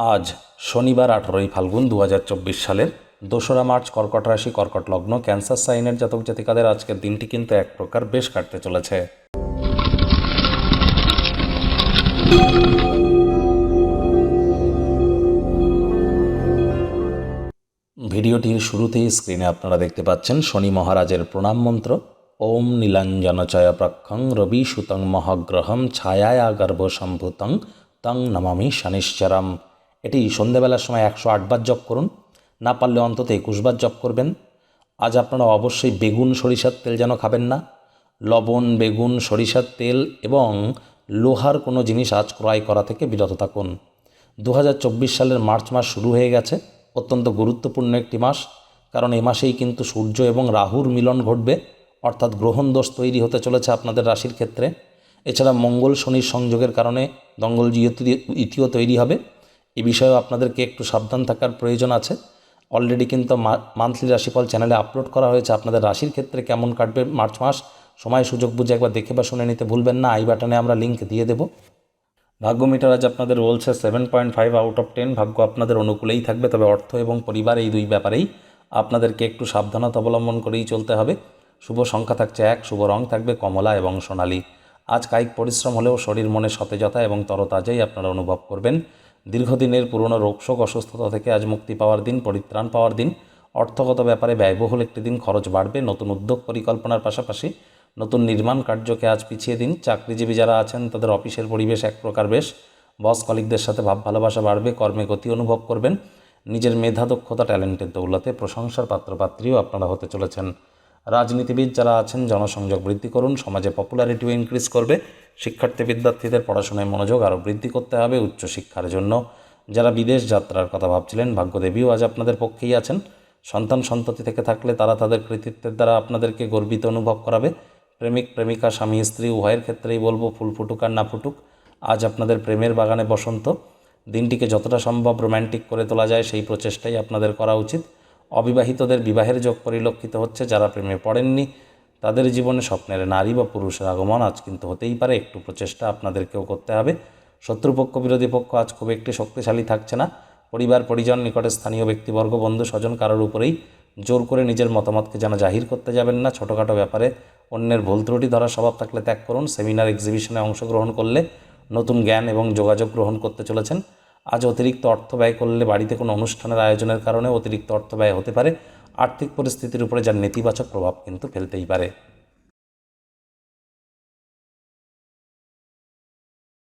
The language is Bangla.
আজ শনিবার আঠারোই ফাল্গুন দু হাজার চব্বিশ সালের দোসরা মার্চ কর্কট রাশি, কর্কট লগ্ন, ক্যান্সার, সাইনের জাতক জাতিকাদের আজকের দিনটি কিন্তু এক প্রকার বেশ কাটতে চলেছে। ভিডিওটির শুরুতেই স্ক্রিনে আপনারা দেখতে পাচ্ছেন শনি মহারাজের প্রণাম মন্ত্র। ওম নীলাঞ্জনচয় প্রক্ষং রবি সুতং মহাগ্রহম ছায়ায়া গর্ভ সম্ভূতং তং নমামি শনিশ্চরম। এটি সন্ধেবেলার সময় একশো আটবার জপ করুন। না পারলে অন্তত একুশবার জপ করবেন। আজ আপনারা অবশ্যই বেগুন, সরিষার তেল যেন খাবেন না। লবণ, বেগুন, সরিষার তেল এবং লোহার কোনো জিনিস আজ ক্রয় করা থেকে বিরত থাকুন। দু হাজার চব্বিশ সালের মার্চ মাস শুরু হয়ে গেছে। অত্যন্ত গুরুত্বপূর্ণ একটি মাস, কারণ এ মাসেই কিন্তু সূর্য এবং রাহুর মিলন ঘটবে। অর্থাৎ গ্রহণ দোষ তৈরি হতে চলেছে আপনাদের রাশির ক্ষেত্রে। এছাড়া মঙ্গল শনির সংযোগের কারণে দঙ্গল ইতিও তৈরি হবে। এ বিষয়েও আপনাদেরকে একটু সাবধান থাকার প্রয়োজন আছে। অলরেডি কিন্তু মান্থলি রাশিফল চ্যানেলে আপলোড করা হয়েছে। আপনাদের রাশির ক্ষেত্রে কেমন কাটবে মার্চ মাস, সময় সুযোগ বুঝে একবার দেখে বা শুনে নিতে ভুলবেন না। আই বাটনে আমরা লিঙ্ক দিয়ে দেবো। ভাগ্য মিটার আজ আপনাদের বলছে seven point five out of ten ভাগ্য আপনাদের অনুকূলেই থাকবে। তবে অর্থ এবং পরিবার এই দুই ব্যাপারেই আপনাদেরকে একটু সাবধানতা অবলম্বন করেই চলতে হবে। শুভ সংখ্যা থাকছে এক, শুভ রং থাকবে কমলা এবং সোনালী। আজ কায়িক পরিশ্রম হলেও শরীর মনে সতেজতা এবং তরতাজাই আপনারা অনুভব করবেন। দীর্ঘদিনের পুরনো রোগশোক অসুস্থতা থেকে আজ মুক্তি পাওয়ার দিন, পরিত্রাণ পাওয়ার দিন। অর্থগত ব্যাপারে ব্যয়বহুল একটি দিন, খরচ বাড়বে। নতুন উদ্যোগ পরিকল্পনার পাশাপাশি নতুন নির্মাণ কার্যকে আজ পিছিয়ে দিন। চাকরিজীবী যারা আছেন, তাদের অফিসের পরিবেশ এক প্রকার বেশ। বস কলিকদের সাথে ভাব ভালোবাসা বাড়বে, কর্মে গতি অনুভব করবেন। নিজের মেধা, দক্ষতা, ট্যালেন্টের দৌলতে প্রশংসার পাত্রপাত্রীও আপনারা হতে চলেছেন। রাজনীতিবিদ যারা আছেন, জনসংযোগ বৃদ্ধি করুন, সমাজে পপুলারিটিও ইনক্রিজ করবে, শিক্ষার্থী, বিদ্যার্থীদের পড়াশোনায় মনোযোগ আরও বৃদ্ধি করতে হবে উচ্চশিক্ষার জন্য। যারা বিদেশ যাত্রার কথা ভাবছিলেন, ভাগ্যদেবীও আজ আপনাদের পক্ষেই আছেন। সন্তান সন্ততি থেকে থাকলে তারা তাদের কৃতিত্বের দ্বারা আপনাদেরকে গর্বিত অনুভব করাবে। প্রেমিক, প্রেমিকা, স্বামী, স্ত্রী, উভয়ের ক্ষেত্রেই বলব, ফুল ফুটুক আর না ফুটুক, আজ আপনাদের প্রেমের বাগানে বসন্ত। দিনটিকে যতটা সম্ভব রোম্যান্টিক করে তোলা যায়, সেই প্রচেষ্টাই আপনাদের করা উচিত। অবিবাহিতদের বিবাহের যোগ পরিলক্ষিত হচ্ছে যারা প্রেমে পড়েননি। তাদের জীবনে স্বপ্নের নারী বা পুরুষের আগমন আজ কিন্তু হতেই পারে। একটু প্রচেষ্টা আপনাদেরকেও করতে হবে। শত্রুপক্ষ, বিরোধী পক্ষ আজ খুব একটি শক্তিশালী থাকছে না। পরিবার, পরিজন, নিকটে স্থানীয় ব্যক্তিবর্গ, বন্ধু, স্বজন কারোর উপরেই জোর করে নিজের মতামতকে যেন জাহির করতে যাবেন না। ছোটোখাটো ব্যাপারে অন্যের ভুল ত্রুটি ধরার স্বভাব থাকলে ত্যাগ করুন। সেমিনার, এক্সিবিশনে অংশগ্রহণ করলে নতুন জ্ঞান এবং যোগাযোগ গ্রহণ করতে চলেছেন। আজ অতিরিক্ত অর্থ ব্যয় করলে বাড়িতে কোনো অনুষ্ঠানের আয়োজনের কারণে অতিরিক্ত অর্থ ব্যয় হতে পারে। আর্থিক পরিস্থিতির উপরে যার নেতিবাচক প্রভাব কিন্তু ফেলতেই পারে।